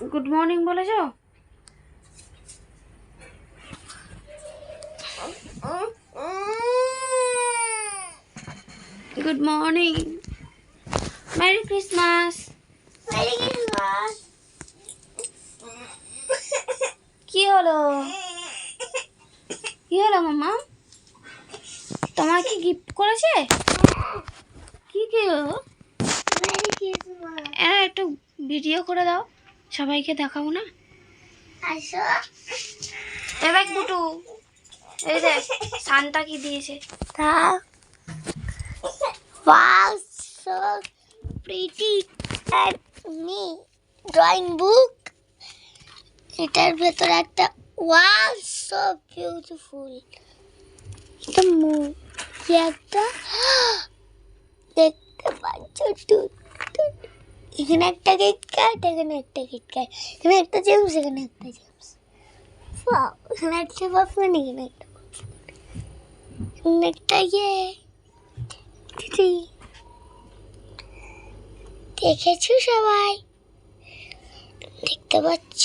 Good morning বলেছ? Good morning merry Christmas কি হলো? কি হলো মাম্মা তোমার কি গিফট করেছে? কি কি হলো একটু ভিডিও করে দাও। সবাইকে দেখাবো না? এ দেখ দুটু এই দেখ সানটা কি দিয়েছে? Wow, so pretty and me drawing book. এটার ভেতরে একটা ওয়াও সো বিউটিফুল এটা মুখ একটা। দেখতে পাচ্ছ টুট। এখানে একটা কেক কাট এখানে একটা কেক কাট এখানে একটা জেমস এখানে একটা জেমস ওয়াও এখানে একটা পাপন এখানে একটা পাপন এখানে একটা ইয়ে দিদি দেখেছ সবাই দেখতে পাচ্ছ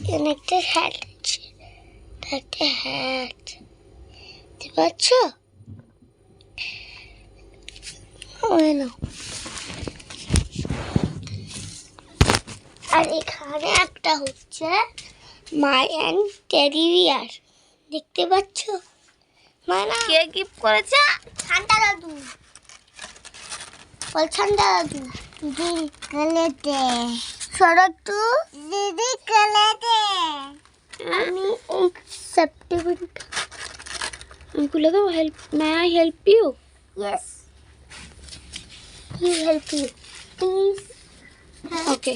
এখানে একটা হ্যাট আছে এটা একটা হ্যাট দেখতে পাচ্ছ ওই নাও। আর এখানে একটা হচ্ছে মাই অ্যান্ড টেডি বিয়ার দেখতে পাচ্ছ মানা কে গিফট করেছে ঠান্ডা দাদু বল ঠান্ডা দাদু দিদি গলেতে সরটু দিদি গলেতে আমি এই সেপ্টেম্বরটা আমি খুলে দেবো help may I help you yes you help you please okay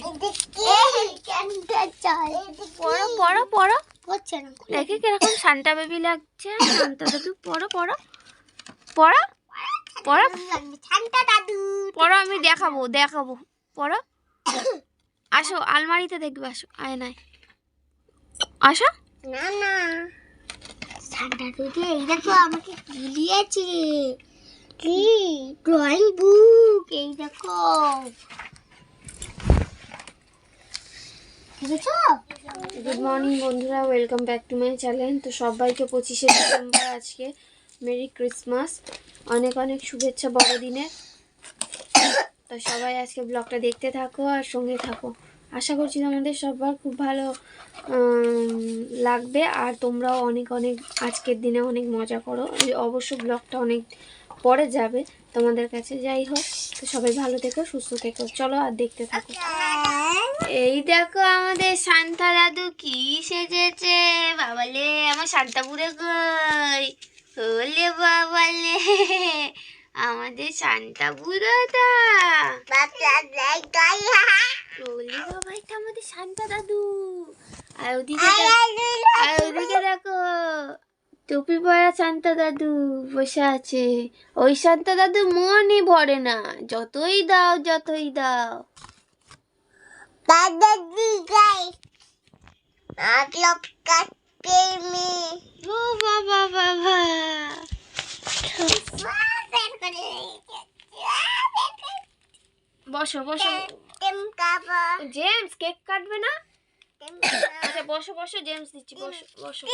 পড়ো পড়ো পড়ো। হচ্ছে না দেখে কীরকম সান্টা বেবি লাগছে। সান্তা দাদু পড়ো পড়ো। পড়ো? পড়ো? দাদু পড়ো আমি দেখাবো দেখাবো। পড়ো? আসো আলমারিতে দেখবে আসো আয় নাই আসো। না না ঠান্ডা দাদু এই দেখো আমাকে কি দিয়েছে। কি? ড্রয়িং বুক এই দেখো। গুড মর্নিং বন্ধুরা welcome back to my channel তো সবাইকে পঁচিশে ডিসেম্বর আজকে। মেরি ক্রিসমাস অনেক অনেক শুভেচ্ছা বড়দিনের তো সবাই আজকে ব্লগটা দেখতে থাকো আর সঙ্গে থাকো। আশা করছি তোমাদের সবার খুব ভালো লাগবে। আর তোমরাও অনেক অনেক আজকের দিনে অনেক মজা করো। অবশ্য ব্লগটা অনেক পরে যাবে। তোমাদের কাছে যাই হোক। তো সবাই ভালো থেকো, সুস্থ থেকো। চলো আর দেখতে থাকো। এই দেখো আমাদের শান্তা দাদু কি সেজেছে। বাবালে, আমার শান্তা বুড়ে কই? ওলে বাবালে, আমাদের শান্তা বুড়োটা বাবা আমাদের শান্তা দাদু। আর ওদিকে দেখো টুপি পরা শান্তা দাদু বসে আছে। ওই শান্তা দাদু মনই ভরে না। যতই দাও যতই দাও। ও বাবা বাবা। বসো বসো। জেমস কেক কাটবে না? আচ্ছা বসো বসো জেমস দিচ্ছি বসো বসো।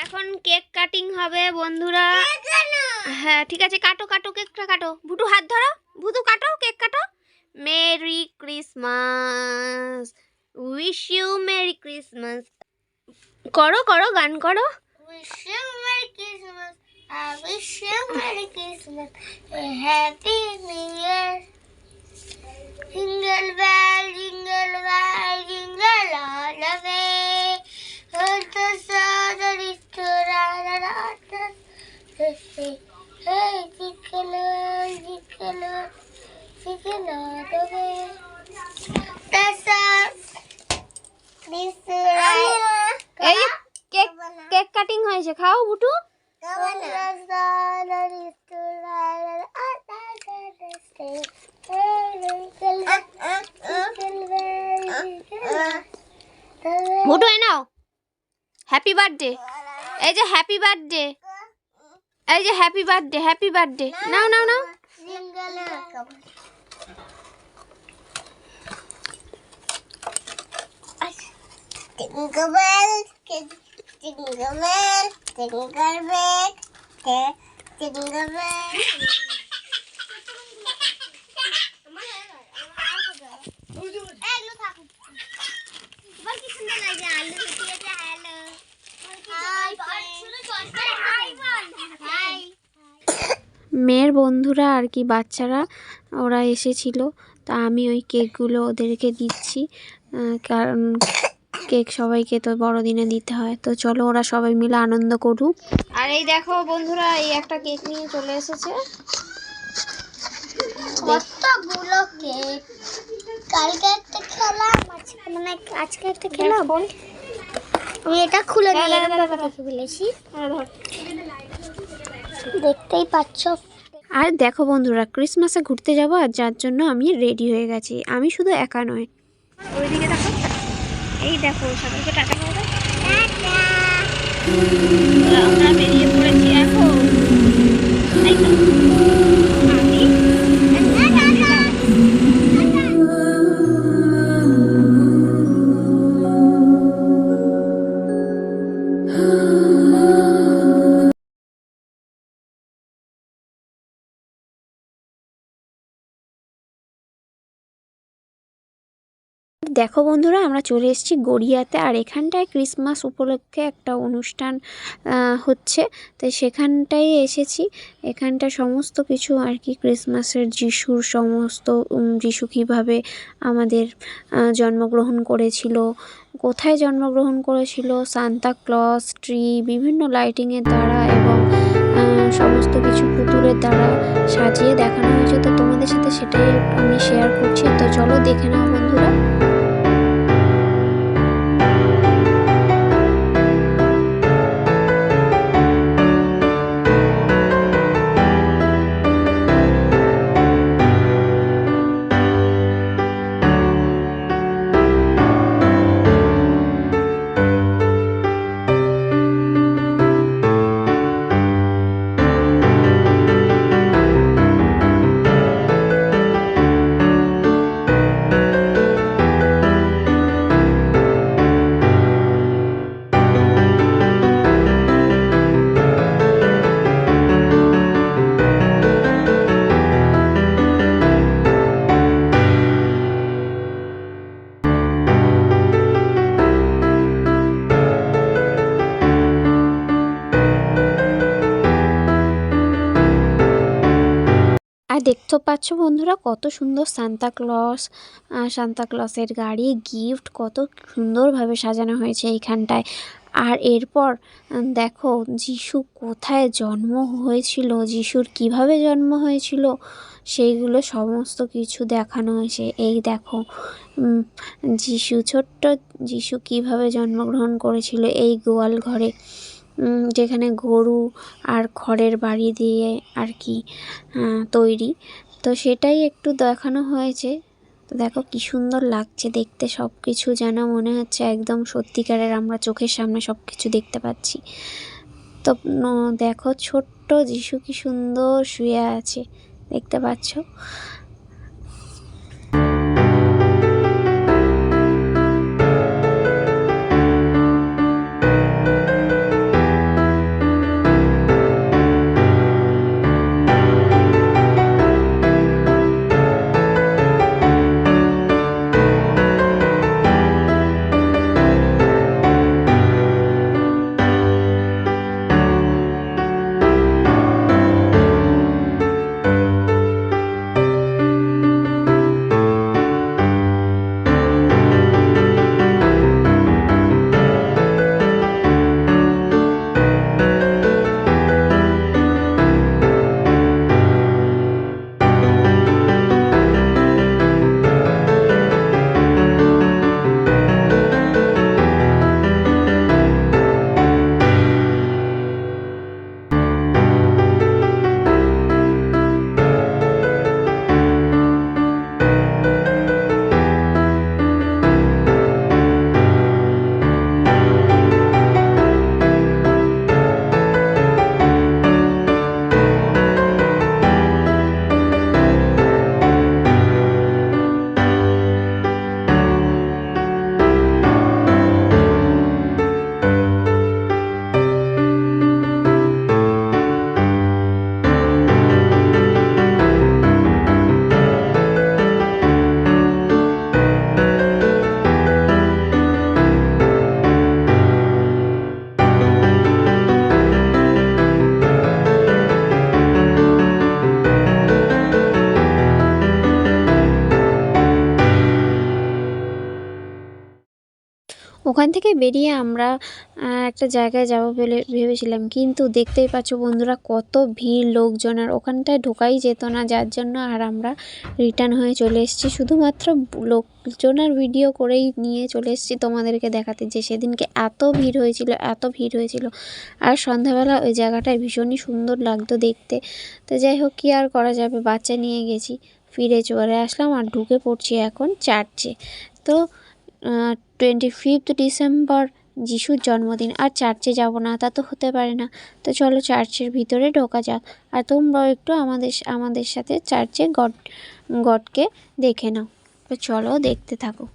এখন কেক কাটিং হবে বন্ধুরা হ্যাঁ ঠিক আছে কাটো কাটো কেকটা কাটো ভুটু হাত ধরো ভুতু কাটো কেক কাটো merry Christmas wish you merry Christmas করো করো গান করো Wish you Merry Christmas. I wish you Merry Christmas. A Happy New Year. Jingle bell, jingle bell, jingle all এই কেক কেক কাটিং হয়েছে, খাও ভুটু ভুটু এ নাও। হ্যাপি বার্থডে এই যে হ্যাপি বার্থডে এই যে হ্যাপি বার্থডে হ্যাপি বার্থডে নাও নাও নাও Jingle bell, jingle bell, jingle bell, jingle bell. মেয়ের বন্ধুরা আর কি বাচ্চারা ওরা এসেছিল। তা আমি ওই কেকগুলো ওদেরকে দিচ্ছি। কারণ কেক সবাইকে তো বড়দিনে দিতে হয়। তো চলো ওরা সবাই মিলে আনন্দ করুক। আর এই দেখো বন্ধুরা এই একটা কেক নিয়ে চলে এসেছে। কতগুলো কেক? কালকে একটা খেলাম আজকে মানে আজকে একটা খেলাম। আমি এটা খুলে নিয়ে দেখতেই পাচ্ছ। আর দেখো বন্ধুরা ক্রিসমাসে ঘুরতে যাব আর যার জন্য আমি রেডি হয়ে গেছি। আমি শুধু একা নয় ওইদিকে দেখো। এই দেখো সবাইকে টাটা। আমরা বেরিয়ে পড়েছি এখন। দেখো বন্ধুরা, আমরা চলে এসেছি গড়িয়াতে, আর এখানটায় ক্রিসমাস উপলক্ষে একটা অনুষ্ঠান হচ্ছে। তো সেখানটায় এসেছি। এখানটা সমস্ত কিছু আর কি, ক্রিসমাসের যিশুর সমস্ত যিশু কীভাবে আমাদের জন্মগ্রহণ করেছিল, কোথায় জন্মগ্রহণ করেছিল, সান্তা ক্লজ ট্রি, বিভিন্ন লাইটিংয়ের দ্বারা এবং সমস্ত কিছু পুতুলের দ্বারা সাজিয়ে দেখানো হয়েছে। তো তোমাদের সাথে সেটাই আমি শেয়ার করছি। তো চলো দেখে নাও দেখতে পাচ্ছ বন্ধুরা কত সুন্দর সান্তা ক্লস সান্তা ক্লসের গাড়ি গিফট কত সুন্দরভাবে সাজানো হয়েছে এইখানটায়। আর এরপর দেখো যিশু কোথায় জন্ম হয়েছিল, যিশুর কীভাবে জন্ম হয়েছিল, সেইগুলো সমস্ত কিছু দেখানো হয়েছে। এই দেখো যিশু ছোট্ট, যিশু কীভাবে জন্মগ্রহণ করেছিল এই গোয়াল ঘরে যেখানে গরু আর খড়ের বাড়ি দিয়ে আর কি তৈরি। তো সেটাই একটু দেখানো হয়েছে। তো দেখো কি সুন্দর লাগছে দেখতে সব কিছু যেন মনে হচ্ছে একদম সত্যিকারের আমরা চোখের সামনে সব কিছু দেখতে পাচ্ছি। তো দেখো ছোট্ট যিশু কি সুন্দর শুয়ে আছে, দেখতে পাচ্ছ? ওখান থেকে বেরিয়ে আমরা একটা জায়গায় যাব বলে ভেবেছিলাম। কিন্তু দেখতেই পাচ্ছ বন্ধুরা কত ভিড় লোকজনের ওখানটায় ঢোকাই যেত না। যার জন্য আর আমরা রিটার্ন হয়ে চলে এসেছি। শুধুমাত্র লোকজনের ভিডিও করেই নিয়ে চলে এসেছি তোমাদেরকে দেখাতে যে সেদিনকে এত ভিড় হয়েছিল, এত ভিড় হয়েছিল। আর সন্ধ্যাবেলা ওই জায়গাটায় ভীষণই সুন্দর লাগতো দেখতে। তো যাই হোক, কী আর করা যাবে? বাচ্চা নিয়ে গেছি, ফিরে চলে আসলাম আর ঢুকে পড়ছি এখন চার্চে। তো টোয়েন্টি ফিফথ ডিসেম্বর যিশুর জন্মদিন। আর চার্চে যাব না, তা তো হতে পারে না। তো চলো চার্চের ভিতরে ঢোকা যাক। আর তোমরাও একটু আমাদের আমাদের সাথে চার্চে গড, গডকে দেখে নাও। তো চলো দেখতে থাকো।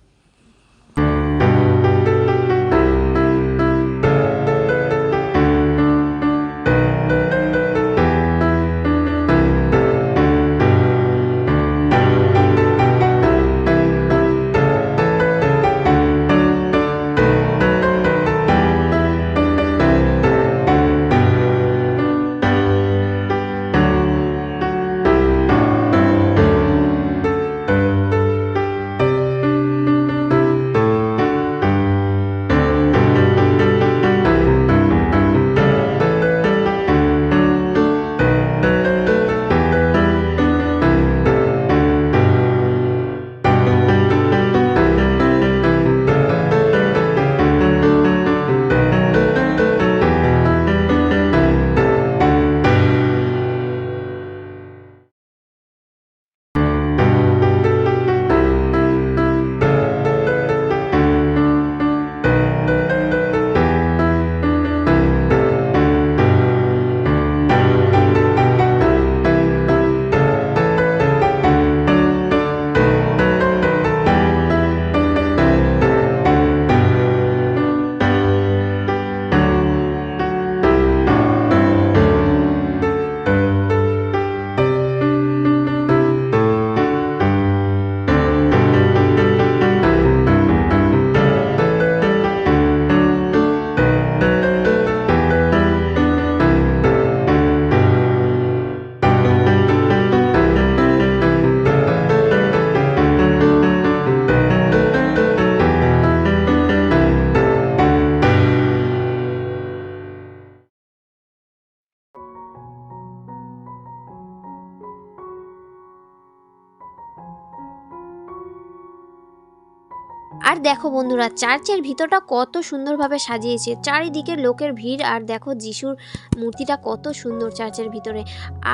দেখো বন্ধুরা, চার্চের ভিতরটা কত সুন্দরভাবে সাজিয়েছে। চারিদিকে লোকের ভিড় আর দেখো যিশুর মূর্তিটা কত সুন্দর চার্চের ভিতরে।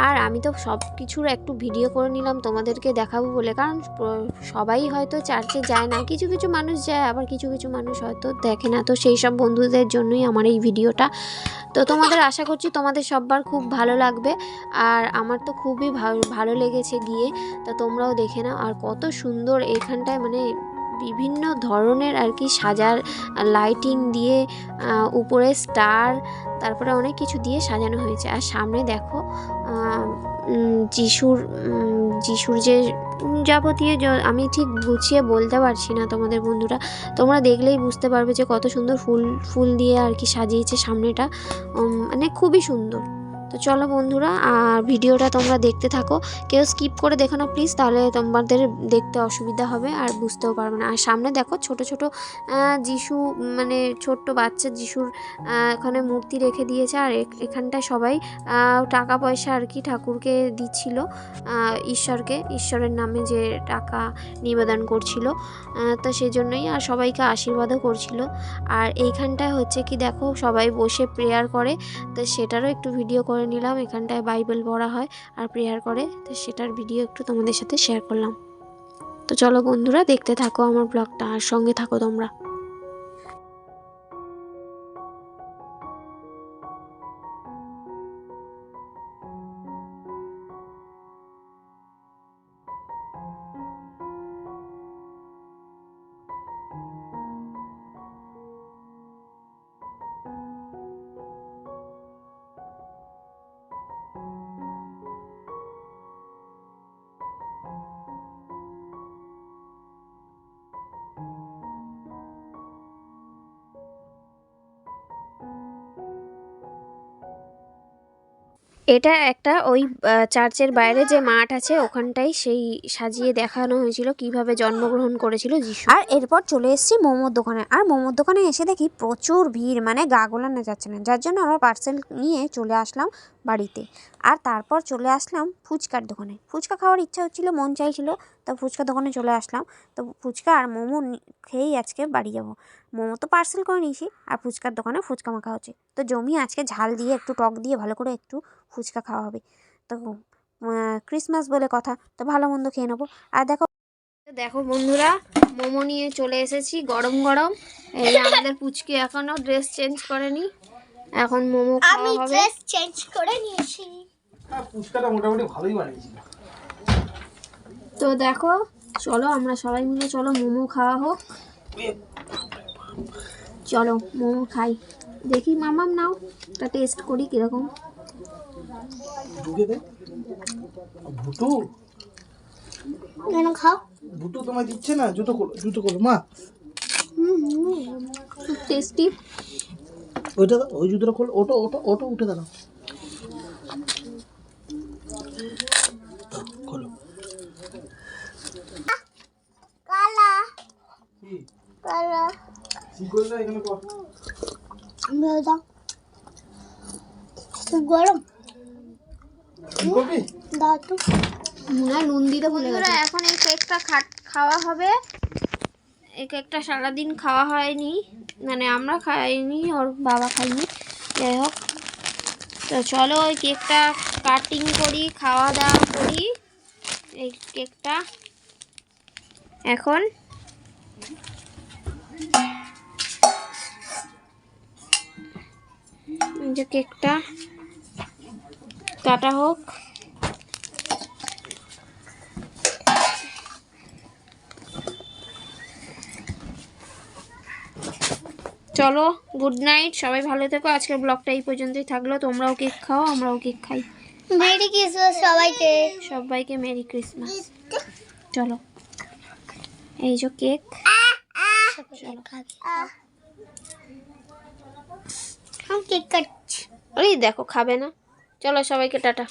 আর আমি তো সব কিছুর একটু ভিডিও করে নিলাম, তোমাদেরকে দেখাবো বলে। কারণ সবাই হয়তো চার্চে যায় না। কিছু কিছু মানুষ যায়, আবার কিছু কিছু মানুষ হয়তো দেখে না। তো সেই সব বন্ধুদের জন্যই আমার এই ভিডিওটা। তো তোমাদের আশা করছি তোমাদের সবার খুব ভালো লাগবে। আর আমার তো খুবই ভালো লেগেছে গিয়ে। তা তোমরাও দেখে নাও। আর কত সুন্দর এখানটায় মানে বিভিন্ন ধরনের আর কি সাজার লাইটিং দিয়ে উপরে স্টার তারপরে অনেক কিছু দিয়ে সাজানো হয়েছে। আর সামনে দেখো যিশুর যিশুর যে যাবতীয় আমি ঠিক গুছিয়ে বলতে পারছি না তোমাদের বন্ধুরা। তোমরা দেখলেই বুঝতে পারবে যে কত সুন্দর ফুল ফুল দিয়ে আর কি সাজিয়েছে সামনেটা। মানে খুবই সুন্দর। তো চলো বন্ধুরা, আর ভিডিওটা তোমরা দেখতে থাকো। কেউ স্কিপ করে দেখো না প্লিজ তাহলে তোমাদের দেখতে অসুবিধা হবে আর বুঝতেও পারবে না। আর সামনে দেখো, ছোট ছোট যিশু মানে ছোট্ট বাচ্চা যিশুর এখানে মূর্তি রেখে দিয়েছে। আর এখ- এখানটায় সবাই টাকা পয়সা আর কি ঠাকুরকে দিচ্ছিল ঈশ্বরকে। ঈশ্বরের নামে যে টাকা নিবেদন করছিল তো সেই জন্যই আর সবাইকে আশীর্বাদও করছিল। আর এইখানটায় হচ্ছে কি, দেখো, সবাই বসে প্রেয়ার করে। তো সেটারও একটু ভিডিও করে নিলাম, এখানটায় বাইবেল পড়া হয় আর প্রেয়ার করে। তো সেটার ভিডিও একটু তোমাদের সাথে শেয়ার করলাম। তো চলো বন্ধুরা, দেখতে থাকো আমার ব্লগটা আর সঙ্গে থাকো তোমরা। এটা একটা ওই চার্চের বাইরে যে মাঠ আছে, ওখানটাই সেই সাজিয়ে দেখানো হয়েছিল কীভাবে জন্মগ্রহণ করেছিল যিশু। আর এরপর চলে এসেছি মোমোর দোকানে। আর মোমোর দোকানে এসে দেখি প্রচুর ভিড় মানে গা গোলানো যাচ্ছে না। যার জন্য আমরা পার্সেল নিয়ে চলে আসলাম বাড়িতে। আর তারপর চলে আসলাম ফুচকার দোকানে। ফুচকা খাওয়ার ইচ্ছা হচ্ছিল, মন চাইছিল, তো ফুচকা দোকানে চলে আসলাম। তো ফুচকা আর মোমো খেয়েই আজকে বাড়ি যাব। মোমো তো পার্সেল করে নিয়েছি, আর ফুচকার দোকানে ফুচকা মাখা হচ্ছে। তো জমি আজকে ঝাল দিয়ে, একটু টক দিয়ে, ভালো করে একটু ফুচকা খাওয়া হবে। তো ক্রিসমাস বলে কথা। তো ভালো মন্দ খেয়ে নেব। আর দেখো দেখো বন্ধুরা মোমো নিয়ে চলে এসেছি গরম গরম। এই আমাদের পুচকি এখনও ড্রেস চেঞ্জ করেনি। এখন মোমো আমি খাওয়া হবে। ড্রেস চেঞ্জ করে নিয়েছি। হ্যাঁ ফুচকাটা মোটামুটি ভালোই বানিয়েছিল। তো দেখো চলো আমরা সবাই মিলে চলো মোমো খাওয়া হোক। চলো মোমো খাই। দেখি মামাম নাও একটা টেস্ট করি কীরকম। ঢুকে দে। ভুটু কেন খাও? ভুটু তোমায় দিচ্ছে না জুতো খোলো জুতো খোলো মা। খুব টেস্টি ওইটা ওই জুতোটা খোলো ওটো ওটো ওটো উঠে দাঁড়াও। খোলো। কালা। কালা। কি করে এখানে কর? দাও দাও খুব গরম। দাও তো। নুন দিতে ভুলে গেছে। এখন এই কেকটা খাওয়া হবে। এই কেকটা সারাদিন খাওয়া হয়নি। মানে আমরা খাইনি ওর বাবা খাইনি। যাই হোক। তো চলো ওই কেকটা কাটিং করি খাওয়া দাওয়া করি। এই কেকটা। এখন যে কেকটা কাটা হোক। চলো গুড নাইট সবাই ভালো থেকো। আজকের ব্লগটা এই পর্যন্তই থাকল। তোমরাও কেক খাও আমরাও কেক খাই। মেরি ক্রিসমাস সবাইকে। সবাইকে মেরি ক্রিসমাস চলো। এই যে কেক চলো। কেক কাটছি। ওই দেখো খাবে না। চলো সবাইকে টাটা।